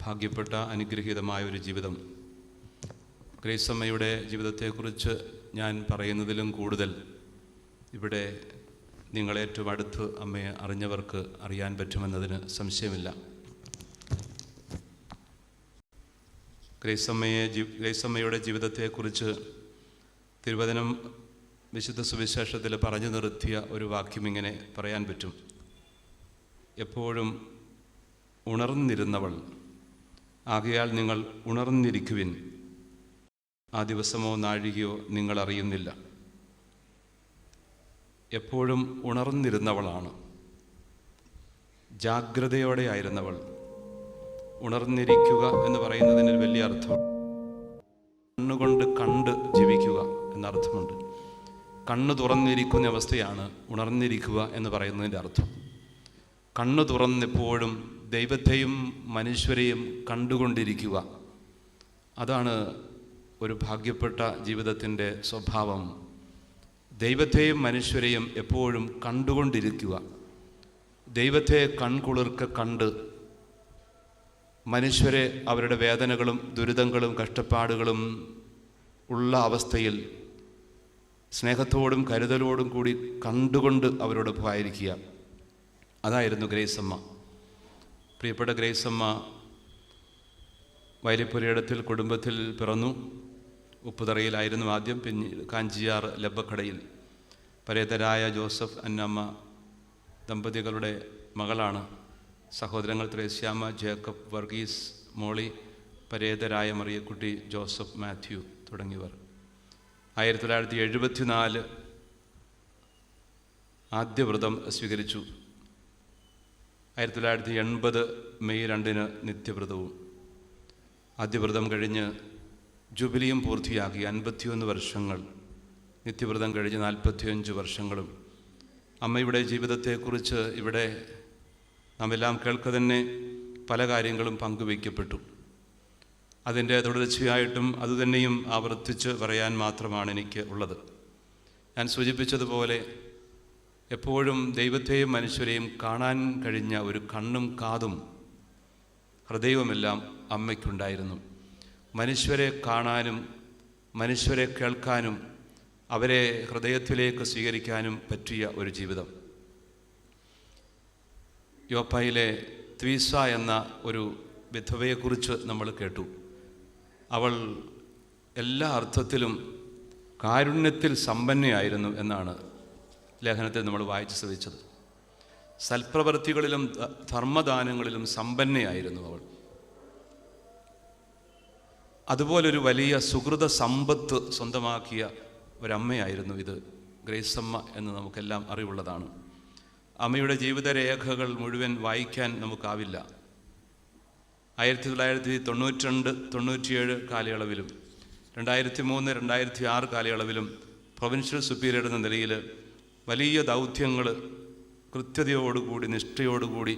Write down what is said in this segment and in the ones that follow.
ഭാഗ്യപ്പെട്ട അനുഗ്രഹീതമായ ഒരു ജീവിതം. ഗ്രേസമ്മയുടെ ജീവിതത്തെക്കുറിച്ച് ഞാൻ പറയുന്നതിലും കൂടുതൽ ഇവിടെ നിങ്ങളേറ്റവും അടുത്ത് അമ്മയെ അറിഞ്ഞവർക്ക് അറിയാൻ പറ്റുമെന്നതിന് സംശയമില്ല. ഗ്രേസമ്മയെ ജീ ഗ്രേസമ്മയുടെ ജീവിതത്തെക്കുറിച്ച് തിരുവചനം വിശുദ്ധ സുവിശേഷത്തിൽ പറഞ്ഞു നിർത്തിയ ഒരു വാക്യം ഇങ്ങനെ പറയാൻ പറ്റും. എപ്പോഴും ഉണർന്നിരുന്നവൾ ആകയാൽ നിങ്ങൾ ഉണർന്നിരിക്കുവിൻ. ആ ദിവസമോ നാഴികയോ നിങ്ങൾ അറിയുന്നില്ല. എപ്പോഴും ഉണർന്നിരുന്നവളാണ്. ജാഗ്രതയോടെ ആയിരുന്നവൾ. ഉണർന്നിരിക്കുക എന്ന് പറയുന്നതിന് വലിയ അർത്ഥം. കണ്ണുകൊണ്ട് കണ്ട് ജീവിക്കുക എന്നർത്ഥമുണ്ട്. കണ്ണ് തുറന്നിരിക്കുന്ന അവസ്ഥയാണ് ഉണർന്നിരിക്കുക എന്ന് പറയുന്നതിന്റെ അർത്ഥം. കണ്ണ് തുറന്നെപ്പോഴും ദൈവത്തെയും മനുഷ്യരെയും കണ്ടുകൊണ്ടിരിക്കുക. അതാണ് ഒരു ഭാഗ്യപ്പെട്ട ജീവിതത്തിന്റെ സ്വഭാവം. ദൈവത്തെയും മനുഷ്യരെയും എപ്പോഴും കണ്ടുകൊണ്ടിരിക്കുക. ദൈവത്തെ കൺകുളിർക്ക കണ്ട് മനുഷ്യരെ അവരുടെ വേദനകളും ദുരിതങ്ങളും കഷ്ടപ്പാടുകളും ഉള്ള അവസ്ഥയിൽ സ്നേഹത്തോടും കരുതലോടും കൂടി കണ്ടുകൊണ്ട് അവരോട് പോയിരിക്കുക അതായിരുന്നു ഗ്രേസമ്മ. പ്രിയപ്പെട്ട ഗ്രേസമ്മ വയലിപ്പുരയിടത്തിൽ കുടുംബത്തിൽ പിറന്നു. ഉപ്പുതറയിലായിരുന്നു ആദ്യം പിന്നെ കാഞ്ചിയാർ ലബ്ബക്കടയിൽ പരേതരായ ജോസഫ് അന്നമ്മ ദമ്പതികളുടെ മകളാണ്. സഹോദരങ്ങൾ ത്രേസ്യാമ്മ ജേക്കബ് വർഗീസ് മോളി പരേതരായ മറിയക്കുട്ടി ജോസഫ് മാത്യു തുടങ്ങിയവർ. ആയിരത്തി തൊള്ളായിരത്തി എഴുപത്തിനാല് ആദ്യ വ്രതം സ്വീകരിച്ചു. ആയിരത്തി തൊള്ളായിരത്തി എൺപത് മെയ് രണ്ടിന് നിത്യവ്രതവും. ആദ്യവ്രതം കഴിഞ്ഞ് ജൂബിലിയും പൂർത്തിയാക്കി അൻപത്തിയൊന്ന് വർഷങ്ങൾ. നിത്യവ്രതം കഴിഞ്ഞ് നാൽപ്പത്തിയഞ്ച് വർഷങ്ങളും. അമ്മയുടെ ജീവിതത്തെക്കുറിച്ച് ഇവിടെ നാം എല്ലാം കേൾക്ക തന്നെ പല കാര്യങ്ങളും പങ്കുവയ്ക്കപ്പെട്ടു. അതിന്റെ തുടർച്ചയായിട്ടും അതുതന്നെയും ആവർത്തിച്ച് പറയാൻ മാത്രമാണ് എനിക്ക് ഉള്ളത്. ഞാൻ സൂചിപ്പിച്ചതുപോലെ എപ്പോഴും ദൈവത്തെയും മനുഷ്യരെയും കാണാൻ കഴിഞ്ഞ ഒരു കണ്ണും കാതും ഹൃദയവുമെല്ലാം അമ്മയ്ക്കുണ്ടായിരുന്നു. മനുഷ്യരെ കാണാനും മനുഷ്യരെ കേൾക്കാനും അവരെ ഹൃദയത്തിലേക്ക് സ്വീകരിക്കാനും പറ്റിയ ഒരു ജീവിതം. യോപ്പയിലെ ത്വീസ എന്ന ഒരു വിധവയെക്കുറിച്ച് നമ്മൾ കേട്ടു. അവൾ എല്ലാ അർത്ഥത്തിലും കാരുണ്യത്തിൽ സമ്പന്നയായിരുന്നു എന്നാണ് ലേഖനത്തിൽ നമ്മൾ വായിച്ച് ശ്രദ്ധിച്ചത്. സൽപ്രവൃത്തികളിലും ധർമ്മദാനങ്ങളിലും സമ്പന്നയായിരുന്നു അവൾ. അതുപോലൊരു വലിയ സുഹൃത സമ്പത്ത് സ്വന്തമാക്കിയ ഒരമ്മയായിരുന്നു ഇത് ഗ്രേസമ്മ എന്ന് നമുക്കെല്ലാം അറിവുള്ളതാണ്. അമ്മയുടെ ജീവിതരേഖകൾ മുഴുവൻ വായിക്കാൻ നമുക്കാവില്ല. ആയിരത്തി തൊള്ളായിരത്തി തൊണ്ണൂറ്റി രണ്ട് തൊണ്ണൂറ്റിയേഴ് കാലയളവിലും രണ്ടായിരത്തി മൂന്ന് രണ്ടായിരത്തി ആറ് കാലയളവിലും പ്രൊവിൻഷ്യൽ സുപ്പീരിയർ എന്ന നിലയിൽ വലിയ ദൗത്യങ്ങൾ കൃത്യതയോടുകൂടി നിഷ്ഠയോടുകൂടി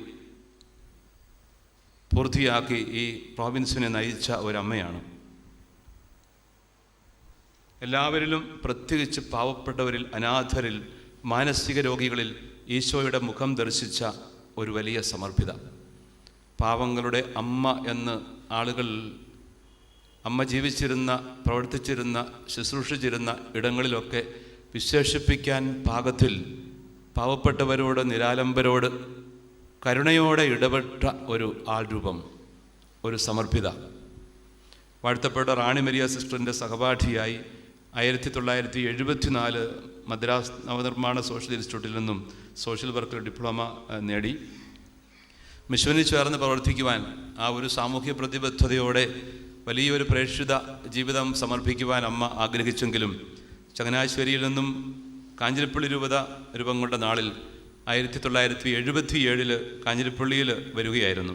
പൂർത്തിയാക്കി ഈ പ്രോവിൻസിനെ നയിച്ച ഒരമ്മയാണ്. എല്ലാവരിലും പ്രത്യേകിച്ച് പാവപ്പെട്ടവരിൽ അനാഥരിൽ മാനസിക രോഗികളിൽ ഈശോയുടെ മുഖം ദർശിച്ച ഒരു വലിയ സമർപ്പിത. പാവങ്ങളുടെ അമ്മ എന്ന് ആളുകൾ അമ്മ ജീവിച്ചിരുന്ന പ്രവർത്തിച്ചിരുന്ന ശുശ്രൂഷിച്ചിരുന്ന ഇടങ്ങളിലൊക്കെ വിശേഷിപ്പിക്കാൻ പാകത്തിൽ പാവപ്പെട്ടവരോട് നിരാലംബരോട് കരുണയോടെ ഇടപെട്ട ഒരു ആൾരൂപം ഒരു സമർപ്പിത. വാഴ്ത്തപ്പെട്ട റാണി മരിയ സിസ്റ്ററിന്റെ സഹപാഠിയായി ആയിരത്തി തൊള്ളായിരത്തി എഴുപത്തിനാല് മദ്രാസ് നവനിർമ്മാണ സോഷ്യൽ ഇൻസ്റ്റിറ്റ്യൂട്ടിൽ നിന്നും സോഷ്യൽ വർക്കർ ഡിപ്ലോമ നേടി. മിഷനിൽ ചേർന്ന് പ്രവർത്തിക്കുവാൻ ആ ഒരു സാമൂഹ്യ പ്രതിബദ്ധതയോടെ വലിയൊരു പ്രേക്ഷിത ജീവിതം സമർപ്പിക്കുവാൻ അമ്മ ആഗ്രഹിച്ചെങ്കിലും ചങ്ങനാശ്ശേരിയിൽ നിന്നും കാഞ്ഞിരപ്പള്ളി രൂപത രൂപം കൊണ്ട നാളിൽ ആയിരത്തി തൊള്ളായിരത്തി എഴുപത്തി ഏഴിൽ കാഞ്ഞിരപ്പള്ളിയിൽ വരികയായിരുന്നു.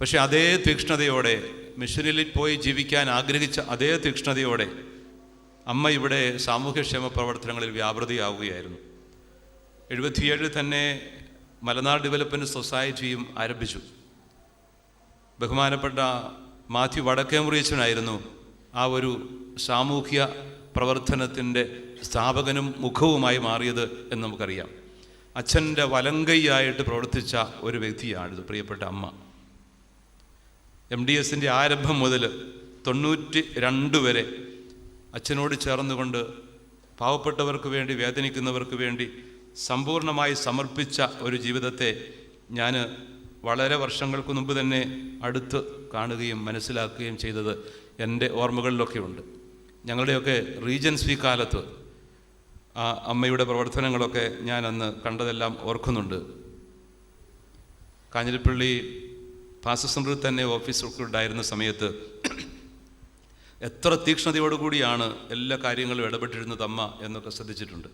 പക്ഷേ അതേ തീക്ഷ്ണതയോടെ മിഷനിൽ പോയി ജീവിക്കാൻ ആഗ്രഹിച്ച അതേ തീക്ഷ്ണതയോടെ അമ്മ ഇവിടെ സാമൂഹ്യക്ഷേമ പ്രവർത്തനങ്ങളിൽ വ്യാപൃതിയാവുകയായിരുന്നു. എഴുപത്തിയേഴിൽ തന്നെ മലനാട് ഡെവലപ്മെന്റ് സൊസൈറ്റിയും ആരംഭിച്ചു. ബഹുമാനപ്പെട്ട മാത്യു വടക്കേമുറിയച്ചനായിരുന്നു ആ ഒരു സാമൂഹ്യ പ്രവർത്തനത്തിന്റെ സ്ഥാപകനും മുഖവുമായി മാറിയത് എന്ന് നമുക്കറിയാം. അച്ഛന്റെ വലങ്കൈയായിട്ട് പ്രവർത്തിച്ച ഒരു വ്യക്തിയാണിത് പ്രിയപ്പെട്ട അമ്മ. എം ഡി എസിന്റെ ആരംഭം മുതൽ തൊണ്ണൂറ്റി രണ്ട് വരെ അച്ഛനോട് ചേർന്നുകൊണ്ട് പാവപ്പെട്ടവർക്ക് വേണ്ടി വേദനിക്കുന്നവർക്ക് വേണ്ടി സമ്പൂർണമായി സമർപ്പിച്ച ഒരു ജീവിതത്തെ ഞാൻ വളരെ വർഷങ്ങൾക്ക് മുമ്പ് തന്നെ അടുത്ത് കാണുകയും മനസ്സിലാക്കുകയും ചെയ്തത് എന്റെ ഓർമ്മകളിലൊക്കെ ഉണ്ട് ഞങ്ങളുടെയൊക്കെ റീജൻസി കാലത്ത് ആ അമ്മയുടെ പ്രവർത്തനങ്ങളൊക്കെ ഞാൻ അന്ന് കണ്ടതെല്ലാം ഓർക്കുന്നുണ്ട്. കാഞ്ഞിരപ്പള്ളി പാസസംബ്രിൽ തന്നെ ഓഫീസൊക്കെ ഉണ്ടായിരുന്ന സമയത്ത് എത്ര തീക്ഷ്ണതയോടുകൂടിയാണ് എല്ലാ കാര്യങ്ങളും ഇടപെട്ടിരുന്നത് അമ്മ എന്നൊക്കെ ശ്രദ്ധിച്ചിട്ടുണ്ട്.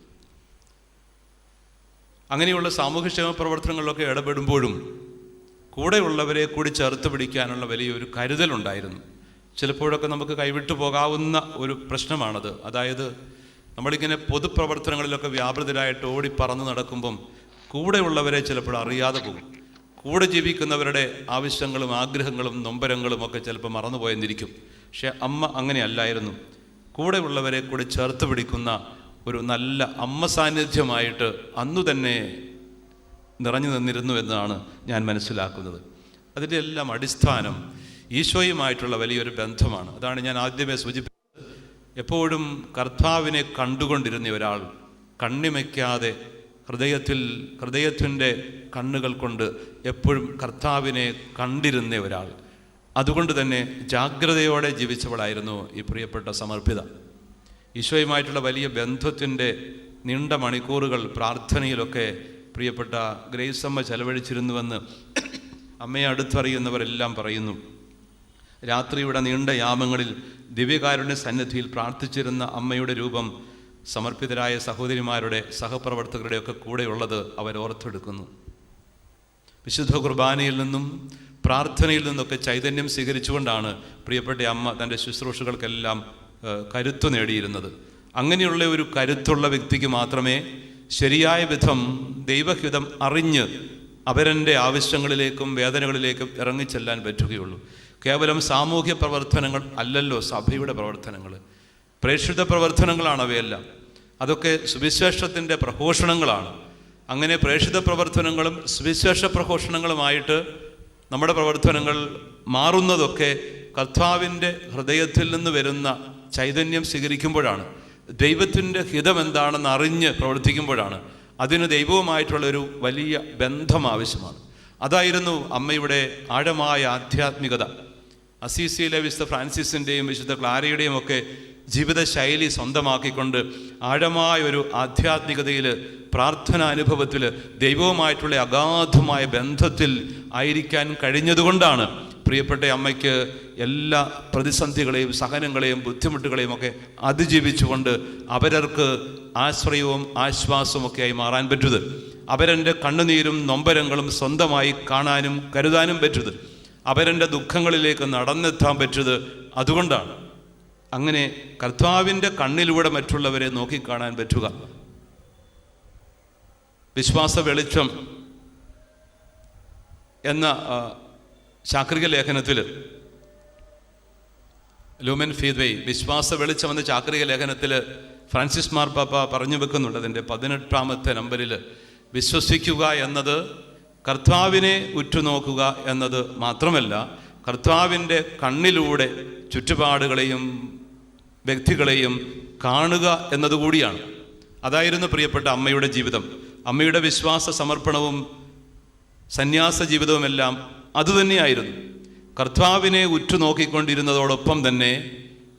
അങ്ങനെയുള്ള സാമൂഹ്യക്ഷേമ പ്രവർത്തനങ്ങളിലൊക്കെ ഇടപെടുമ്പോഴും കൂടെയുള്ളവരെ കൂടി ചേർത്ത് പിടിക്കാനുള്ള വലിയൊരു കരുതലുണ്ടായിരുന്നു. ചിലപ്പോഴൊക്കെ നമുക്ക് കൈവിട്ടു പോകാവുന്ന ഒരു പ്രശ്നമാണത്. അതായത് നമ്മളിങ്ങനെ പൊതുപ്രവർത്തനങ്ങളിലൊക്കെ വ്യാപൃതരായിട്ട് ഓടി പറന്ന് നടക്കുമ്പം കൂടെയുള്ളവരെ ചിലപ്പോൾ അറിയാതെ പോകും. കൂടെ ജീവിക്കുന്നവരുടെ ആവശ്യങ്ങളും ആഗ്രഹങ്ങളും നൊമ്പരങ്ങളും ഒക്കെ ചിലപ്പോൾ മറന്നുപോയെന്നിരിക്കും. പക്ഷെ അമ്മ അങ്ങനെയല്ലായിരുന്നു. കൂടെയുള്ളവരെ കൂടി ചേർത്ത് പിടിക്കുന്ന ഒരു നല്ല അമ്മ സാന്നിധ്യമായിട്ട് അന്നു തന്നെ നിറഞ്ഞു നിന്നിരുന്നു എന്നാണ് ഞാൻ മനസ്സിലാക്കുന്നത്. അതിന്റെ എല്ലാം അടിസ്ഥാനം ഈശോയുമായിട്ടുള്ള വലിയൊരു ബന്ധമാണ്. അതാണ് ഞാൻ ആദ്യമേ സൂചിപ്പിച്ചത്. എപ്പോഴും കർത്താവിനെ കണ്ടുകൊണ്ടിരുന്ന ഒരാൾ കണ്ണിമയ്ക്കാതെ ഹൃദയത്തിൽ ഹൃദയത്തിന്റെ കണ്ണുകൾ കൊണ്ട് എപ്പോഴും കർത്താവിനെ കണ്ടിരുന്ന ഒരാൾ. അതുകൊണ്ട് തന്നെ ജാഗ്രതയോടെ ജീവിച്ചവളായിരുന്നു ഈ പ്രിയപ്പെട്ട സമർപ്പിത. ഈശോയുമായിട്ടുള്ള വലിയ ബന്ധത്തിന്റെ നീണ്ട മണിക്കൂറുകൾ പ്രാർത്ഥനയിലൊക്കെ പ്രിയപ്പെട്ട ഗ്രേസമ്മ ചെലവഴിച്ചിരുന്നുവെന്ന് അമ്മയെ അടുത്തറിയുന്നവരെല്ലാം പറയുന്നു. രാത്രിയുടെ നീണ്ട യാമങ്ങളിൽ ദിവ്യകാരുണ്യ സന്നിധിയിൽ പ്രാർത്ഥിച്ചിരുന്ന അമ്മയുടെ രൂപം സമർപ്പിതരായ സഹോദരിമാരുടെ സഹപ്രവർത്തകരുടെയൊക്കെ കൂടെയുള്ളത് അവർ ഓർത്തെടുക്കുന്നു. വിശുദ്ധ കുർബാനയിൽ നിന്നും പ്രാർത്ഥനയിൽ നിന്നൊക്കെ ചൈതന്യം സ്വീകരിച്ചുകൊണ്ടാണ് പ്രിയപ്പെട്ട അമ്മ തന്റെ ശുശ്രൂഷകൾക്കെല്ലാം കരുത്തു നേടിയിരുന്നത്. അങ്ങനെയുള്ള ഒരു കരുത്തുള്ള വ്യക്തിക്ക് മാത്രമേ ശരിയായ വിധം ദൈവഹിതം അറിഞ്ഞ് അവരന്റെ ആവശ്യങ്ങളിലേക്കും വേദനകളിലേക്കും ഇറങ്ങിച്ചെല്ലാൻ പറ്റുകയുള്ളൂ. കേവലം സാമൂഹ്യ പ്രവർത്തനങ്ങൾ അല്ലല്ലോ സഭയുടെ പ്രവർത്തനങ്ങൾ. പ്രേക്ഷിത പ്രവർത്തനങ്ങളാണ് അവയെല്ലാം. അതൊക്കെ സുവിശേഷത്തിന്റെ പ്രഘോഷണങ്ങളാണ്. അങ്ങനെ പ്രേക്ഷിത പ്രവർത്തനങ്ങളും സുവിശേഷ പ്രഘോഷണങ്ങളുമായിട്ട് നമ്മുടെ പ്രവർത്തനങ്ങൾ മാറുന്നതൊക്കെ കർത്താവിന്റെ ഹൃദയത്തിൽ നിന്ന് വരുന്ന ചൈതന്യം സ്വീകരിക്കുമ്പോഴാണ്. ദൈവത്തിന്റെ ഹിതം എന്താണെന്ന് അറിഞ്ഞ് പ്രവർത്തിക്കുമ്പോഴാണ്. അതിന് ദൈവവുമായിട്ടുള്ളൊരു വലിയ ബന്ധം ആവശ്യമാണ്. അതായിരുന്നു അമ്മയുടെ ആഴമായ ആധ്യാത്മികത. അസീസിയിലെ വിശുദ്ധ ഫ്രാൻസിസിന്റെയും വിശുദ്ധ ക്ലാരയുടെയും ഒക്കെ ജീവിതശൈലി സ്വന്തമാക്കിക്കൊണ്ട് ആഴമായ ഒരു ആധ്യാത്മികതയിൽ പ്രാർത്ഥന അനുഭവത്തിൽ ദൈവവുമായിട്ടുള്ള അഗാധമായ ബന്ധത്തിൽ ആയിരിക്കാൻ കഴിഞ്ഞതുകൊണ്ടാണ് പ്രിയപ്പെട്ട അമ്മയ്ക്ക് എല്ലാ പ്രതിസന്ധികളെയും സഹനങ്ങളെയും ബുദ്ധിമുട്ടുകളെയും ഒക്കെ അതിജീവിച്ചുകൊണ്ട് അവരർക്ക് ആശ്രയവും ആശ്വാസവും ഒക്കെയായി മാറാൻ പറ്റുന്നത്. അവരെന്റെ കണ്ണുനീരും നൊമ്പരങ്ങളും സ്വന്തമായി കാണാനും കരുതാനും പറ്റുന്നത്. അവരെന്റെ ദുഃഖങ്ങളിലേക്ക് നടന്നെത്താൻ പറ്റുന്നത് അതുകൊണ്ടാണ്. അങ്ങനെ കർത്താവിന്റെ കണ്ണിലൂടെ മറ്റുള്ളവരെ നോക്കിക്കാണാൻ പറ്റുക. വിശ്വാസ വെളിച്ചം എന്ന ചാക്രിക ലേഖനത്തിൽ ലൂമൻ ഫീദ്വൈ വിശ്വാസ വെളിച്ചം എന്ന ചാക്രിക ലേഖനത്തിൽ ഫ്രാൻസിസ് മാർപ്പാപ്പ പറഞ്ഞു വെക്കുന്നുണ്ട് അതിന്റെ പതിനെട്ടാമത്തെ നമ്പറിൽ വിശ്വസിക്കുക എന്നത് കർത്താവിനെ ഉറ്റുനോക്കുക എന്നത് മാത്രമല്ല കർത്താവിന്റെ കണ്ണിലൂടെ ചുറ്റുപാടുകളെയും വ്യക്തികളെയും കാണുക എന്നതുകൂടിയാണ് അതായിരുന്നു പ്രിയപ്പെട്ട അമ്മയുടെ ജീവിതം. അമ്മയുടെ വിശ്വാസ സമർപ്പണവും സന്യാസ ജീവിതവുമെല്ലാം അതുതന്നെയായിരുന്നു. കർത്താവിനെ ഉറ്റുനോക്കിക്കൊണ്ടിരുന്നതോടൊപ്പം തന്നെ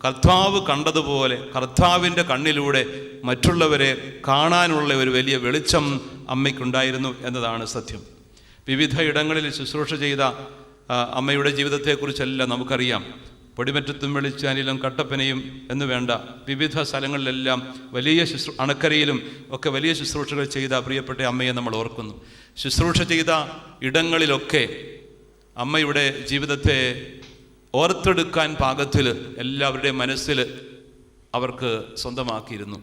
കർത്താവ് കണ്ടതുപോലെ കർത്താവിന്റെ കണ്ണിലൂടെ മറ്റുള്ളവരെ കാണാനുള്ള ഒരു വലിയ വെളിച്ചം അമ്മയ്ക്കുണ്ടായിരുന്നു എന്നതാണ് സത്യം. വിവിധ ഇടങ്ങളിൽ ശുശ്രൂഷ ചെയ്ത അമ്മയുടെ ജീവിതത്തെക്കുറിച്ചെല്ലാം നമുക്കറിയാം. പൊടിമറ്റത്തും വെളിച്ചാനിലും കട്ടപ്പനയും എന്ന് വേണ്ട വിവിധ സ്ഥലങ്ങളിലെല്ലാം വലിയ ശുശ്രൂ അണക്കരയിലും ഒക്കെ വലിയ ശുശ്രൂഷകൾ ചെയ്ത പ്രിയപ്പെട്ട അമ്മയെ നമ്മൾ ഓർക്കുന്നു. ശുശ്രൂഷ ചെയ്ത ഇടങ്ങളിലൊക്കെ അമ്മയുടെ ജീവിതത്തെ ഓർത്തെടുക്കാൻ പാകത്തിൽ എല്ലാവരുടെയും മനസ്സിൽ അവർക്ക് സ്വന്തമാക്കിയിരുന്നു.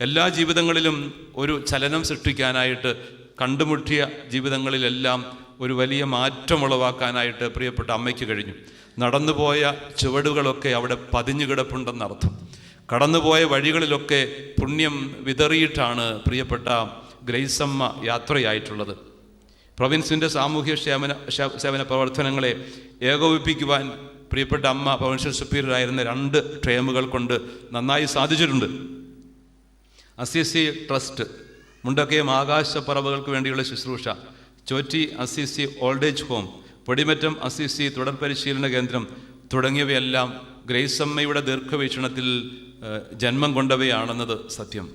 എല്ലാ ജീവിതങ്ങളിലും ഒരു ചലനം സൃഷ്ടിക്കാനായിട്ട് കണ്ടുമുട്ടിയ ജീവിതങ്ങളിലെല്ലാം ഒരു വലിയ മാറ്റം ഉളവാക്കാനായിട്ട് പ്രിയപ്പെട്ട അമ്മയ്ക്ക് കഴിഞ്ഞു. നടന്നുപോയ ചുവടുകളൊക്കെ അവിടെ പതിഞ്ഞു കിടപ്പുണ്ടെന്നർത്ഥം കടന്നുപോയ വഴികളിലൊക്കെ പുണ്യം വിതറിയിട്ടാണ് പ്രിയപ്പെട്ട ഗ്രൈസമ്മ യാത്രയായിട്ടുള്ളത്. പ്രൊവിൻസിന്റെ സാമൂഹ്യ ക്ഷേമന സേവന പ്രവർത്തനങ്ങളെ ഏകോപിപ്പിക്കുവാൻ പ്രിയപ്പെട്ട അമ്മ പ്രൊവിൻഷ്യൽ സുപ്പീരിയർ ആയിരുന്ന രണ്ട് ട്രേമുകൾ കൊണ്ട് നന്നായി സാധിച്ചിട്ടുണ്ട്. അസിസി ട്രസ്റ്റ് മുണ്ടക്കയം ആകാശപ്പറവുകൾക്ക് വേണ്ടിയുള്ള ശുശ്രൂഷ. Chotti Assisi old age home Podimattam Assisi തുടർ പരിശീലന കേന്ദ്രം തുടങ്ങിയവയെല്ലാം ഗ്രേസമ്മയുടെ ദീർഘവീക്ഷണത്തിൽ ജന്മം കൊണ്ടവയാണെന്നത് സത്യം.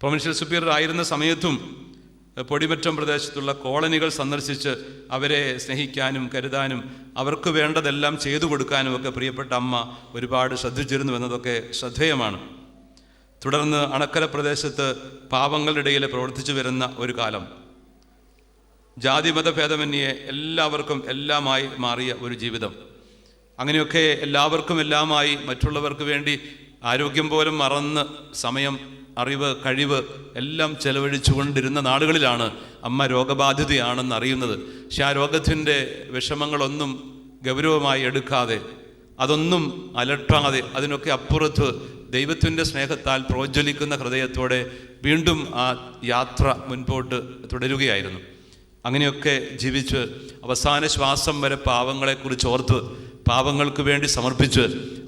പ്രൊവിൻഷ്യൽ സുപ്പീരിയർ ആയിരുന്ന സമയത്തും പൊടിമറ്റം പ്രദേശത്തുള്ള കോളനികൾ സന്ദർശിച്ച് അവരെ സ്നേഹിക്കാനും കരുതാനും അവർക്ക് വേണ്ടതെല്ലാം ചെയ്തു കൊടുക്കാനും ഒക്കെ പ്രിയപ്പെട്ട അമ്മ ഒരുപാട് ശ്രദ്ധിച്ചിരുന്നു എന്നതൊക്കെ ശ്രദ്ധേയമാണ്. തുടർന്ന് അണക്കര പ്രദേശത്ത് പാവങ്ങളുടെ ഇടയിൽ പ്രവർത്തിച്ചു വരുന്ന ഒരു കാലം. ജാതിമത ഭേദമന്യേ എല്ലാവർക്കും എല്ലാമായി മാറിയ ഒരു ജീവിതം. അങ്ങനെയൊക്കെ എല്ലാവർക്കും എല്ലാമായി മറ്റുള്ളവർക്ക് വേണ്ടി ആരോഗ്യം പോലും മറന്ന് സമയം അറിവ് കഴിവ് എല്ലാം ചെലവഴിച്ചുകൊണ്ടിരുന്ന നാടുകളിലാണ് അമ്മ രോഗബാധിതയാണെന്ന് അറിയുന്നത്. പക്ഷെ ആ രോഗത്തിന്റെ വിഷമങ്ങളൊന്നും ഗൗരവമായി എടുക്കാതെ അതൊന്നും അലട്ടാതെ അതിനൊക്കെ അപ്പുറത്ത് ദൈവത്തിന്റെ സ്നേഹത്താൽ പ്രോജ്വലിക്കുന്ന ഹൃദയത്തോടെ വീണ്ടും ആ യാത്ര മുൻപോട്ട് തുടരുകയായിരുന്നു. അങ്ങനെയൊക്കെ ജീവിച്ച് അവസാന ശ്വാസം വരെ പാവങ്ങളെക്കുറിച്ച് ഓർത്ത് പാവങ്ങൾക്ക് വേണ്ടി സമർപ്പിച്ച്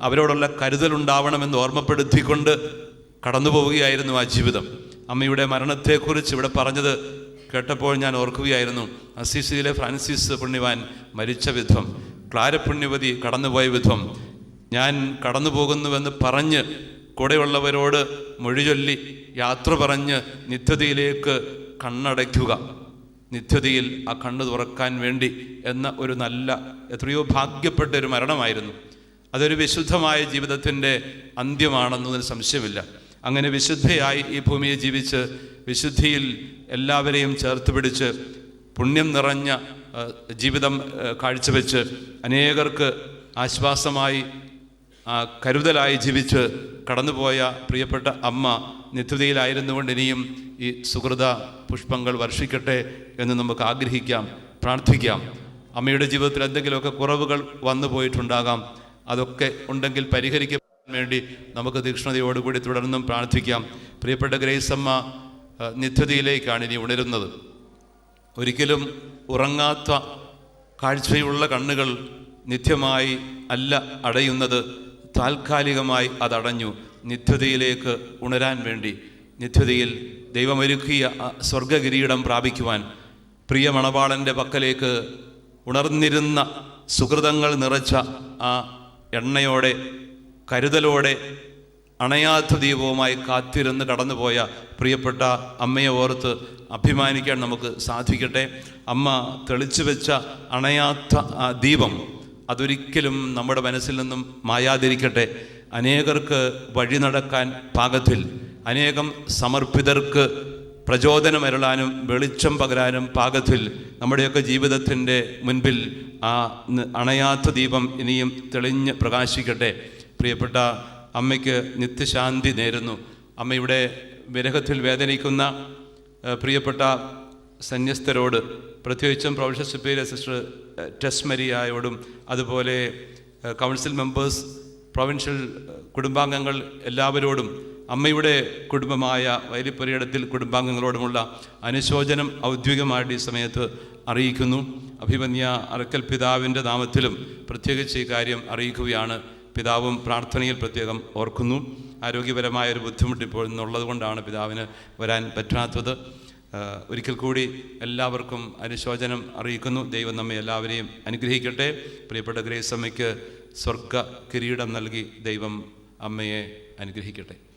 അവരോടുള്ള കരുതലുണ്ടാവണമെന്ന് ഓർമ്മപ്പെടുത്തിക്കൊണ്ട് കടന്നു പോവുകയായിരുന്നു ആ ജീവിതം. അമ്മയുടെ മരണത്തെക്കുറിച്ച് ഇവിടെ പറഞ്ഞത് കേട്ടപ്പോൾ ഞാൻ ഓർക്കുകയായിരുന്നു. അസിസിയിലെ ഫ്രാൻസിസ് പുണ്യവാൻ മരിച്ച വിധം ക്ലാരപുണ്യവതി കടന്നുപോയ വിധം ഞാൻ കടന്നു പോകുന്നുവെന്ന് പറഞ്ഞ് കൂടെയുള്ളവരോട് മൊഴിചൊല്ലി യാത്ര പറഞ്ഞ് നിത്യതയിലേക്ക് കണ്ണടയ്ക്കുക. നിത്യതയിൽ ആ കണ്ണ് തുറക്കാൻ വേണ്ടി എന്ന ഒരു നല്ല എത്രയോ ഭാഗ്യപ്പെട്ട ഒരു മരണമായിരുന്നു. അതൊരു വിശുദ്ധമായ ജീവിതത്തിന്റെ അന്ത്യമാണെന്നതിന് സംശയമില്ല. അങ്ങനെ വിശുദ്ധയായി ഈ ഭൂമിയെ ജീവിച്ച് വിശുദ്ധിയിൽ എല്ലാവരെയും ചേർത്ത് പിടിച്ച് പുണ്യം നിറഞ്ഞ ജീവിതം കാഴ്ചവെച്ച് അനേകർക്ക് ആശ്വാസമായി ആ, കരുതലായി ജീവിച്ച് കടന്നുപോയ പ്രിയപ്പെട്ട അമ്മ നിത്യതയിലായിരുന്നുകൊണ്ട് ഇനിയും ഈ സുഹൃത പുഷ്പങ്ങൾ വർഷിക്കട്ടെ എന്ന് നമുക്ക് ആഗ്രഹിക്കാം പ്രാർത്ഥിക്കാം. അമ്മയുടെ ജീവിതത്തിൽ എന്തെങ്കിലുമൊക്കെ കുറവുകൾ വന്നു പോയിട്ടുണ്ടാകാം. അതൊക്കെ ഉണ്ടെങ്കിൽ പരിഹരിക്കാൻ വേണ്ടി നമുക്ക് തീക്ഷ്ണതയോടുകൂടി തുടർന്നും പ്രാർത്ഥിക്കാം. പ്രിയപ്പെട്ട ഗ്രേസമ്മ നിത്യതയിലേക്കാണ് ഇനി ഉണരുന്നത്. ഒരിക്കലും ഉറങ്ങാത്ത കാഴ്ചയുള്ള കണ്ണുകൾ നിത്യമായി അല്ല അടയുന്നത്. താൽക്കാലികമായി അതടഞ്ഞു നിത്യതയിലേക്ക് ഉണരാൻ വേണ്ടി നിത്യതയിൽ ദൈവമൊരുക്കിയ സ്വർഗകിരീടം പ്രാപിക്കുവാൻ പ്രിയ മണവാളന്റെ പക്കലേക്ക് ഉണർന്നിരുന്ന സുഹൃതങ്ങൾ നിറച്ച ആ എണ്ണയോടെ കരുതലോടെ അണയാത്ത ദീപവുമായി കാത്തിരുന്ന് കടന്നുപോയ പ്രിയപ്പെട്ട അമ്മയെ ഓർത്ത് അഭിമാനിക്കാൻ നമുക്ക് സാധിക്കട്ടെ. അമ്മ തെളിച്ചു വെച്ച അണയാത്ത ദീപം അതൊരിക്കലും നമ്മുടെ മനസ്സിൽ നിന്നും മായാതിരിക്കട്ടെ. അനേകർക്ക് വഴി നടക്കാൻ പാകത്തിൽ അനേകം സമർപ്പിതർക്ക് പ്രചോദനമരളാനും വെളിച്ചം പകരാനും പാകത്തിൽ നമ്മുടെയൊക്കെ ജീവിതത്തിന്റെ മുൻപിൽ ആ അണയാത്ത ദീപം ഇനിയും തെളിഞ്ഞ് പ്രകാശിക്കട്ടെ. പ്രിയപ്പെട്ട അമ്മയ്ക്ക് നിത്യശാന്തി നേരുന്നു. അമ്മയുടെ വിരഹത്തിൽ വേദനിക്കുന്ന പ്രിയപ്പെട്ട സന്യസ്തരോട് പ്രത്യേകിച്ചും പ്രൊഫഷണൽ സുപ്പീരിയർ സിസ്റ്റർ ടെസ് മരിയായോടും അതുപോലെ കൗൺസിൽ മെമ്പേഴ്സ് പ്രൊവിൻഷ്യൽ കുടുംബാംഗങ്ങൾ എല്ലാവരോടും അമ്മയുടെ കുടുംബമായ വൈലിപ്പുരയിടത്തിൽ കുടുംബാംഗങ്ങളോടുമുള്ള അനുശോചനം ഔദ്യോഗികമായിട്ട് ഈ സമയത്ത് അറിയിക്കുന്നു. അഭിമന്യ അറക്കൽ പിതാവിന്റെ നാമത്തിലും പ്രത്യേകിച്ച് ഈ കാര്യം അറിയിക്കുകയാണ്. പിതാവും പ്രാർത്ഥനയിൽ പ്രത്യേകം ഓർക്കുന്നു. ആരോഗ്യപരമായ ഒരു ബുദ്ധിമുട്ട് ഇപ്പോൾ ഇന്നുള്ളത് കൊണ്ടാണ് പിതാവിന് വരാൻ പറ്റാത്തത്. ഒരിക്കൽ കൂടി എല്ലാവർക്കും അനുശോചനം അറിയിക്കുന്നു. ദൈവം നമ്മെ എല്ലാവരെയും അനുഗ്രഹിക്കട്ടെ. പ്രിയപ്പെട്ട ഗ്രേസ് അമ്മയ്ക്ക് സ്വർഗ കിരീടം നൽകി ദൈവം അമ്മയെ അനുഗ്രഹിക്കട്ടെ.